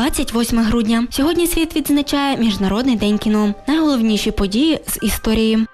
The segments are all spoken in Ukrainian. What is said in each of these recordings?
28 грудня. Сьогодні світ відзначає Міжнародний день кіно. Найголовніші події з історії.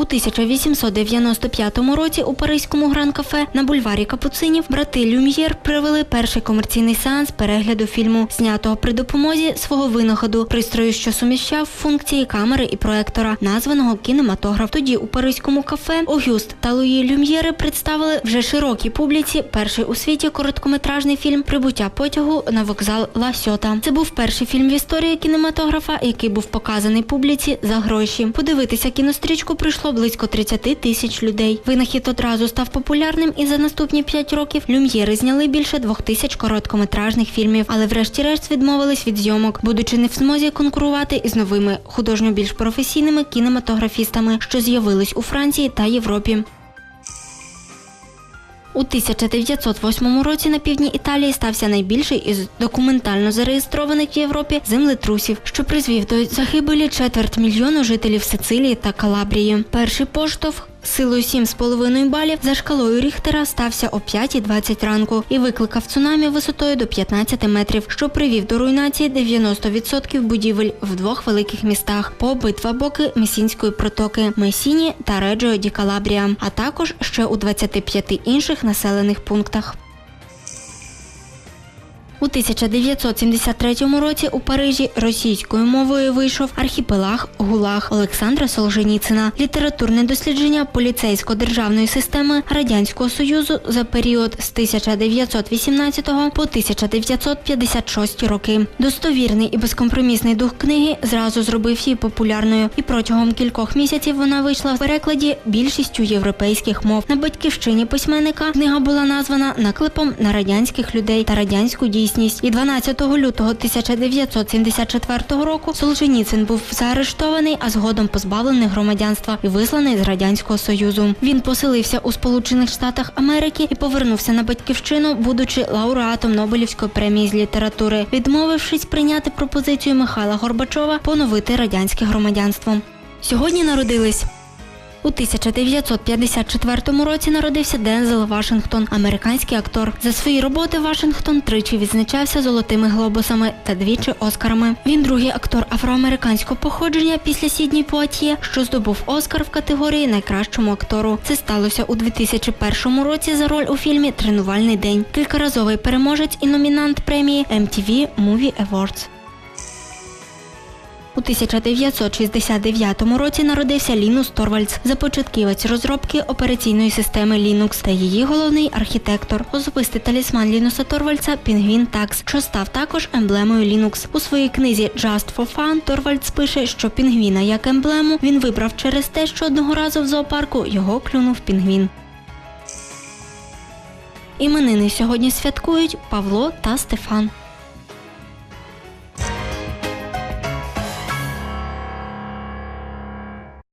У 1895 році у паризькому гран-кафе на бульварі Капуцинів брати Люм'єр провели перший комерційний сеанс перегляду фільму, знятого при допомозі свого винаходу, пристрою, що суміщав функції камери і проектора, названого кінематограф. Тоді у паризькому кафе Огюст та Луї Люм'єри представили вже широкій публіці перший у світі короткометражний фільм Прибуття потягу на вокзал Ла Сьота. Це був перший фільм в історії кінематографа, який був показаний публіці за гроші. Подивитися кінострічку прийшло близько 30 тисяч людей. Винахід одразу став популярним, і за наступні 5 років люм'єри зняли більше двох тисяч короткометражних фільмів, але врешті-решт відмовились від зйомок, будучи не в змозі конкурувати із новими художньо більш професійними кінематографістами, що з'явились у Франції та Європі. У 1908 році на півдні Італії стався найбільший із документально зареєстрованих в Європі землетрусів, що призвів до загибелі четверть мільйону жителів Сицилії та Калабрії. Перший поштовх силою 7,5 балів за шкалою Ріхтера стався о 5.20 ранку і викликав цунамі висотою до 15 метрів, що привів до руйнації 90% будівель в двох великих містах по обидва боки Месінської протоки Месіні та Реджо ді Калабрія, а також ще у 25 інших населених пунктах. У 1973 році у Парижі російською мовою вийшов архіпелаг Гулаг Олександра Солженіцина, літературне дослідження поліцейсько-державної системи Радянського Союзу за період з 1918 по 1956 роки. Достовірний і безкомпромісний дух книги зразу зробив її популярною, і протягом кількох місяців вона вийшла в перекладі більшістю європейських мов. На батьківщині письменника книга була названа наклепом на радянських людей та радянську дійсність. І 12 лютого 1974 року Солженіцин був заарештований, а згодом позбавлений громадянства і висланий з радянського союзу. Він поселився у Сполучених Штатах Америки і повернувся на батьківщину, будучи лауреатом Нобелівської премії з літератури, відмовившись прийняти пропозицію Михайла Горбачова поновити радянське громадянство. Сьогодні народились. У 1954 році народився Дензел Вашингтон, американський актор. За свої роботи Вашингтон тричі відзначався золотими глобусами та двічі Оскарами. Він другий актор афроамериканського походження після Сідні Пуатьє, що здобув Оскар в категорії найкращому актору. Це сталося у 2001 році за роль у фільмі Тренувальний день. Кількаразовий переможець і номінант премії MTV Movie Awards. У 1969 році народився Лінус Торвальдс, започатківець розробки операційної системи Linux та її головний архітектор. Особистий талісман Лінуса Торвальдса – Пінгвін Такс, що став також емблемою Linux. У своїй книзі Just for Fun Торвальдс пише, що пінгвіна як емблему він вибрав через те, що одного разу в зоопарку його клюнув пінгвін. Іменини сьогодні святкують Павло та Стефан.